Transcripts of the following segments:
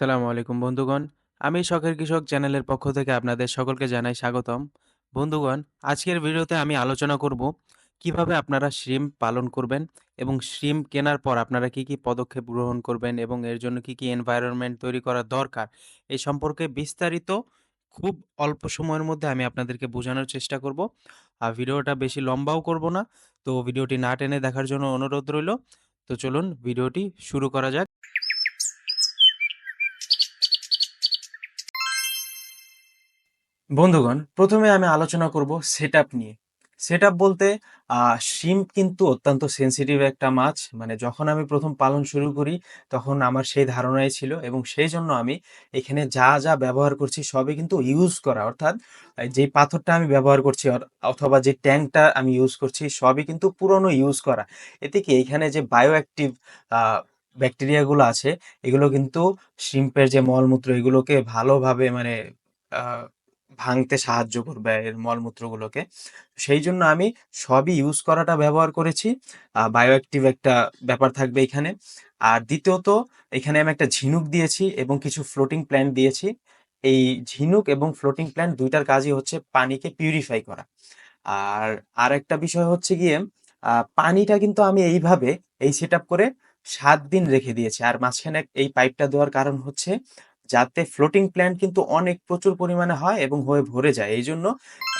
আসসালামু আলাইকুম বন্ধুগণ। আমি শখের কৃষক চ্যানেলের পক্ষ থেকে আপনাদের সকলকে জানাই স্বাগতম। বন্ধুগণ, আজকের ভিডিওতে আমি আলোচনা করব কীভাবে আপনারা শ্রিম পালন করবেন এবং শ্রিম কেনার পর আপনারা কি কি পদক্ষেপ গ্রহণ করবেন এবং এর জন্য কি কি এনভায়রনমেন্ট তৈরি করা দরকার এই সম্পর্কে বিস্তারিত খুব অল্প সময়ের মধ্যে আমি আপনাদেরকে বোঝানোর চেষ্টা করব। আর ভিডিওটা বেশি লম্বাও করব না, তো ভিডিওটি না টেনে দেখার জন্য অনুরোধ রইল। তো চলুন ভিডিওটি শুরু করা যাক। বন্ধুগণ, প্রথমে আমি আলোচনা করব সেটআপ নিয়ে। সেটআপ বলতে শিম কিন্তু অত্যন্ত সেনসিটিভ একটা মাছ। মানে যখন আমি প্রথম পালন শুরু করি, তখন আমার সেই ধারণাই ছিল এবং সেই জন্য আমি এখানে যা যা ব্যবহার করছি সবই কিন্তু ইউজ করা। অর্থাৎ যে পাথরটা আমি ব্যবহার করছি অথবা যে ট্যাঙ্কটা আমি ইউজ করছি, সবই কিন্তু পুরনো ইউজ করা। এতে কি এখানে যে বায়ো অ্যাক্টিভ ব্যাকটেরিয়াগুলো আছে, এগুলো কিন্তু শিম্পের যে মলমূত্র, এগুলোকে ভালোভাবে মানে ভাঙতে সাহায্য করবে এর মলমূত্রগুলোকে। সেই জন্য আমি সবই ইউজ করাটা ব্যবহার করেছি। বায়ো অ্যাক্টিভ একটা ব্যাপার থাকবে এখানে। আর দ্বিতীয়ত, এখানে আমি একটা ঝিনুক দিয়েছি এবং কিছু ফ্লোটিং প্ল্যান্ট দিয়েছি। এই ঝিনুক এবং ফ্লোটিং প্ল্যান্ট দুইটার কাজই হচ্ছে পানিকে পিউরিফাই করা। আর আর একটা বিষয় হচ্ছে গিয়ে পানিটা কিন্তু আমি এইভাবে এই সেট করে সাত দিন রেখে দিয়েছি। আর মাঝখানে এই পাইপটা দেওয়ার কারণ হচ্ছে যাতে ফ্লোটিং প্ল্যান্ট কিন্তু অনেক প্রচুর পরিমাণে হয় এবং হয়ে ভরে যায়। এই জন্য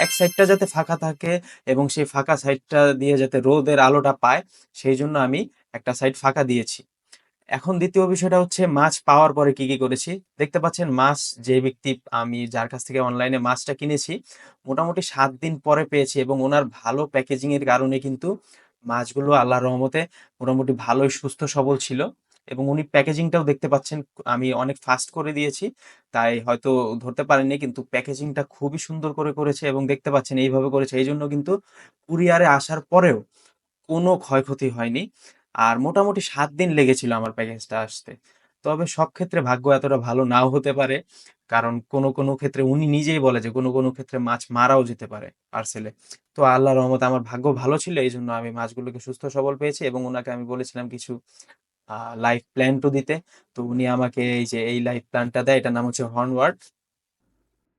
এক সাইডটা যাতে ফাঁকা থাকে এবং সেই ফাঁকা সাইডটা দিয়ে যাতে রোদের আলোটা পায়, সেই জন্য আমি একটা সাইড ফাঁকা দিয়েছি। এখন দ্বিতীয় বিষয়টা হচ্ছে মাছ পাওয়ার পরে কি কি করেছি? দেখতে পাচ্ছেন মাছ, যে ব্যক্তি আমি যার কাছ থেকে অনলাইনে মাছটা কিনেছি, মোটামুটি সাত দিন পরে পেয়েছি এবং ওনার ভালো প্যাকেজিং এর কারণে কিন্তু মাছগুলো আল্লাহ রহমতে মোটামুটি ভালোই সুস্থ সবল ছিল। এবং উনি প্যাকেজিংটাও দেখতে পাচ্ছেন, আমি অনেক ফাস্ট করে দিয়েছি, তাই হয়তো ধরতে পারেননি, কিন্তু প্যাকেজিংটা খুবই সুন্দর করে করেছে এবং দেখতে পাচ্ছেন এইভাবে করেছে। এই জন্য কিন্তু কুরিয়ারে আসার পরেও কোনো ক্ষয়ক্ষতি হয়নি। আর মোটামুটি সাত দিন লেগেছিল আমার প্যাকেজটা আসতে। তবে সব ক্ষেত্রে ভাগ্য এতটা ভালো নাও হতে পারে, কারণ কোনো কোনো ক্ষেত্রে উনি নিজেই বলে যে কোনো কোনো ক্ষেত্রে মাছ মারাও যেতে পারে পার্সেলে তো আল্লাহর রহমতে আমার ভাগ্য ভালো ছিল এই জন্য আমি মাছগুলোকে সুস্থ সবল পেয়েছি এবং ওনাকে আমি বলেছিলাম কিছু লাইফ প্ল্যানও দিতে। তো উনি আমাকে এই যে, এই লাইফ প্ল্যানটা দেয়, এটার নাম হচ্ছে হর্নওয়ার্ড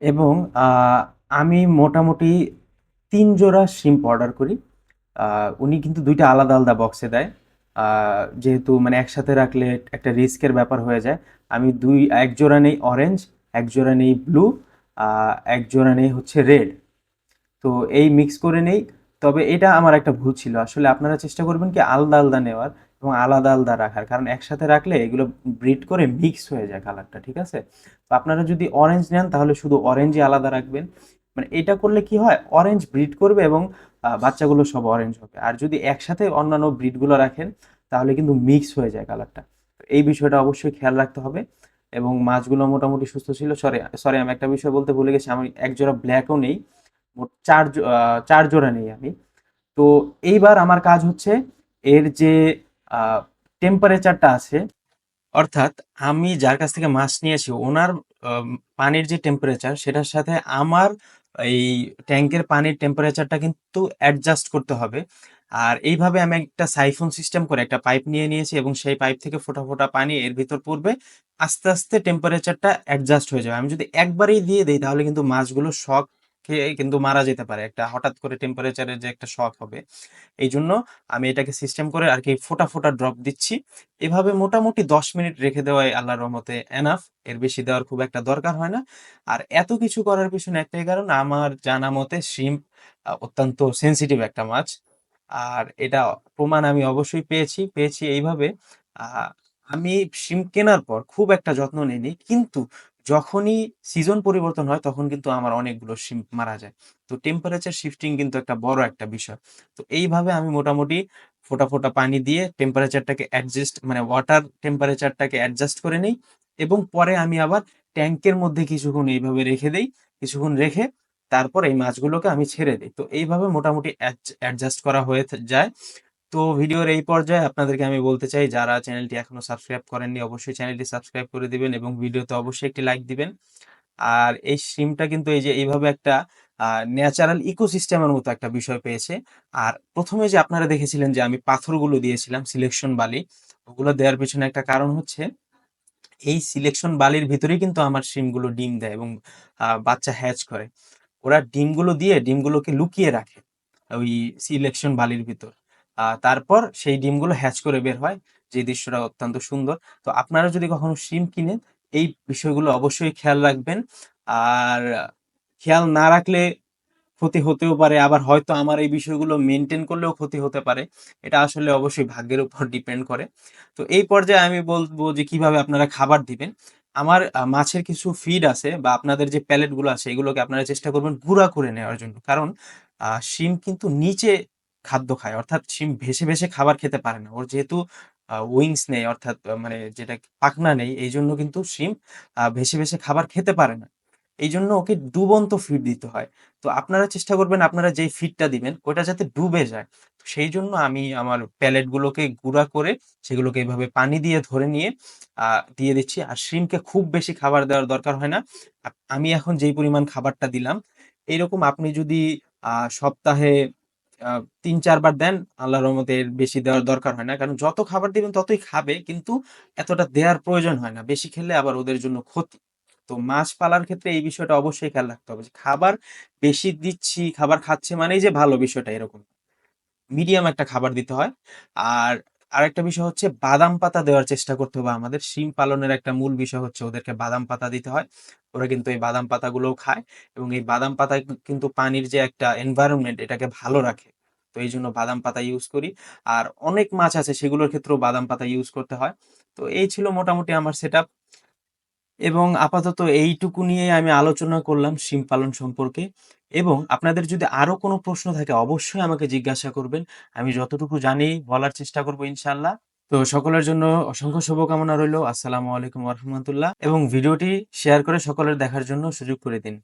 এবং আমি মোটামুটি তিন জোড়া শিম্প অর্ডার করি। উনি কিন্তু দুইটা আলাদা আলাদা বক্সে দেয়। যেহেতু মানে একসাথে রাখলে একটা রিস্কের ব্যাপার হয়ে যায়। আমি দুই, এক জোড়া নেই অরেঞ্জ এক জোড়া নেই ব্লু এক জোড়া নেই হচ্ছে রেড তো এই মিক্স করে নেই। তবে এটা আমার একটা ভুল ছিল। আসলে আপনারা চেষ্টা করবেন কি আলাদা আলাদা নেওয়ার। এবং আলাদা আলাদা রাখার। কারণ একসাথে রাখলে এগুলো ব্রিড করে মিক্স হয়ে যায় কালারটা ঠিক আছে? তো আপনারা যদি অরেঞ্জ নেন, তাহলে শুধু অরেঞ্জই আলাদা রাখবেন। মানে এটা করলে কি হয়? অরেঞ্জ ব্রিড করবে এবং বাচ্চাগুলো সব অরেঞ্জ হবে। আর যদি একসাথে অন্যান্য ব্রিডগুলো রাখেন, তাহলে কিন্তু মিক্স হয়ে যায় কালারটা এই বিষয়টা অবশ্যই খেয়াল রাখতে হবে। এবং মাছগুলো মোটামুটি সুস্থ ছিল। সরি সরি, আমি একটা বিষয় বলতে ভুলে গেছি। আমি এক জোড়া ব্ল্যাকও নেই। মোট চার চার জোড়া নেই আমি। তো এইবার আমার কাজ হচ্ছে, এর যে টেম্পারেচারটা আছে। অর্থাৎ আমি যার কাছ থেকে মাছ নিয়েছি, ওনার পানির যে টেম্পারেচার সেটার সাথে আমার এই ট্যাঙ্কের পানির টেম্পারেচারটা কিন্তু অ্যাডজাস্ট করতে হবে। আর এইভাবে আমি একটা সাইফন সিস্টেম করে একটা পাইপ নিয়ে নিয়েছি এবং সেই পাইপ থেকে ফোটা ফোটা পানি এর ভিতর পড়বে, আস্তে আস্তে টেম্পারেচারটা অ্যাডজাস্ট হয়ে যাবে। আমি যদি একবারেই দিয়ে দিই, তাহলে কিন্তু মাছগুলো শক খেয়ে কিন্তু মারা যেতে পারে। একটা হঠাৎ করে টেম্পারেচারের যে একটা শখ হবে। এই জন্য আমি এটাকে সিস্টেম করে আর কি ফোটা ফোটা ড্রপ দিচ্ছি। এভাবে মোটামুটি দশ মিনিট রেখে দেওয়াই আল্লাহ রহমতে এনাফ এর বেশি দেওয়ার খুব একটা দরকার হয় না। আর এত কিছু করার পিছনে একটাই কারণ, আমার জানা মতে শিম্প অত্যন্ত সেন্সিটিভ একটা মাছ। আর এটা প্রমাণ আমি অবশ্যই পেয়েছি। পেয়েছি এইভাবে আমি শিম্প কেনার পর খুব একটা যত্ন নিইনি। কিন্তু যখনই সিজন পরিবর্তন হয়, তখন কিন্তু আমার অনেকগুলো শিম্প মারা যায়। তো টেম্পারেচার শিফটিং কিন্তু একটা বড় একটা বিষয়। তো এইভাবে আমি মোটামুটি ফোটা ফোটা পানি দিয়ে টেম্পারেচারটাকে অ্যাডজাস্ট মানে ওয়াটার টেম্পারেচারটাকে অ্যাডজাস্ট করে নেই এবং পরে আমি আবার ট্যাঙ্কের মধ্যে কিছুক্ষণ এইভাবে রেখে দেই, কিছুক্ষণ রেখে তারপর এই মাছগুলোকে আমি ছেড়ে দিই। তো এইভাবে মোটামুটি অ্যাডজাস্ট করা হয়ে যায়। তো ভিডিওর এই পর্যায়ে আপনাদেরকে আমি বলতে চাই, যারা চ্যানেলটি এখনও সাবস্ক্রাইব করেননি, অবশ্যই চ্যানেলটি সাবস্ক্রাইব করে দিবেন এবং ভিডিওতে অবশ্যই একটি লাইক দিবেন। আর এই সিমটা কিন্তু এই যে এইভাবে একটা ন্যাচারাল ইকোসিস্টেমের মতো একটা বিষয় পেয়েছে। আর প্রথমে যে আপনারা দেখেছিলেন যে আমি পাথরগুলো দিয়েছিলাম, সিলেকশন বালি, ওগুলো দেওয়ার পিছনে একটা কারণ হচ্ছে, এই সিলেকশন বালির ভিতরেই কিন্তু আমার শিমগুলো ডিম দেয় এবং বাচ্চা হ্যাচ করে। ওরা ডিমগুলো দিয়ে ডিমগুলোকে লুকিয়ে রাখে, ওই সিলেকশন বালির ভিতর। তারপর সেই ডিমগুলো হ্যাচ করে বের হয়। যে দৃশ্যটা অত্যন্ত সুন্দর। তো আপনারা যদি কখনো শিম কিনেন, এই বিষয়গুলো অবশ্যই খেয়াল রাখবেন। আর খেয়াল না রাখলে ক্ষতি হতেও পারে। আবার হয়তো আমার এই বিষয়গুলো মেনটেন করলেও ক্ষতি হতে পারে। এটা আসলে অবশ্যই ভাগ্যের উপর ডিপেন্ড করে। তো এই পর্যায়ে আমি বলব যে কীভাবে আপনারা খাবার দিবেন। আমার মাছের কিছু ফিড আছে বা আপনাদের যে প্যালেটগুলো আছে, এগুলোকে আপনারা চেষ্টা করবেন গুঁড়া করে নেওয়ার জন্য। কারণ শিম কিন্তু নিচে খাদ্য খায়। অর্থাৎ শিম ভেসে ভেসে খাবার খেতে পারে না। ওর যেহেতু উইংস নেই, অর্থাৎ মানে যেটা পাখনা নেই, এই জন্য কিন্তু শিম ভেসে ভেসে খাবার খেতে পারে না। এই জন্য ওকে ডুবন্ত ফিড দিতে হয়। তো আপনারা চেষ্টা করবেন, আপনারা যেই ফিডটা দিবেন, ওটা যাতে ডুবে যায়। সেই জন্য আমি আমার প্যালেট গুলোকে গুঁড়া করে, সেগুলোকে এইভাবে পানি দিয়ে ধরে নিয়ে দিয়ে দিচ্ছি। আর শিমকে খুব বেশি খাবার দেওয়ার দরকার হয় না। আমি এখন যেই পরিমাণ খাবারটা দিলাম এইরকম আপনি যদি সপ্তাহে তিন, চারবার দেন, আল্লাহর রহমতে বেশি দেওয়ার দরকার হয় না। কারণ যত খাবার দিবেন, ততই খাবে, কিন্তু এতটা দেওয়ার প্রয়োজন হয় না। বেশি খেলে আবার ওদের জন্য ক্ষতি। তো মাছ পালার ক্ষেত্রে এই বিষয়টা অবশ্যই খেয়াল রাখতে হবে খাবার বেশি দিচ্ছি, খাবার খাচ্ছে মানেই যে ভালো বিষয়টা এরকম। মিডিয়াম একটা খাবার দিতে হয়। আর আরেকটা বিষয় হচ্ছে বাদাম পাতা দেওয়ার চেষ্টা করতে হবে আমাদের। শিম পালনের একটা মূল বিষয় হচ্ছে ওদেরকে বাদাম পাতা দিতে হয়। ওরা কিন্তু এই বাদাম পাতাগুলোও খায় এবং এই বাদাম পাতায় কিন্তু পানির যে একটা এনভায়রনমেন্ট এটাকে ভালো রাখে। তো এই জন্য বাদাম পাতা ইউজ করি। আর অনেক মাছ আছে সেগুলোর ক্ষেত্রেও বাদাম পাতা ইউজ করতে হয়। তো এই ছিল মোটামুটি আমার সেটআপ এবং আপাতত এইটুকু নিয়ে আমি আলোচনা করলাম শিম পালন সম্পর্কে। এবং আপনাদের যদি আরও কোনো প্রশ্ন থাকে, অবশ্যই আমাকে জিজ্ঞাসা করবেন। আমি যতটুকু জানি বলার চেষ্টা করব ইনশাল্লাহ তো সকলের জন্য অসংখ্য শুভকামনা রইল। আসসালামু আলাইকুম রহমতুল্লাহ। এবং ভিডিওটি শেয়ার করে সকলের দেখার জন্য সুযোগ করে দিন।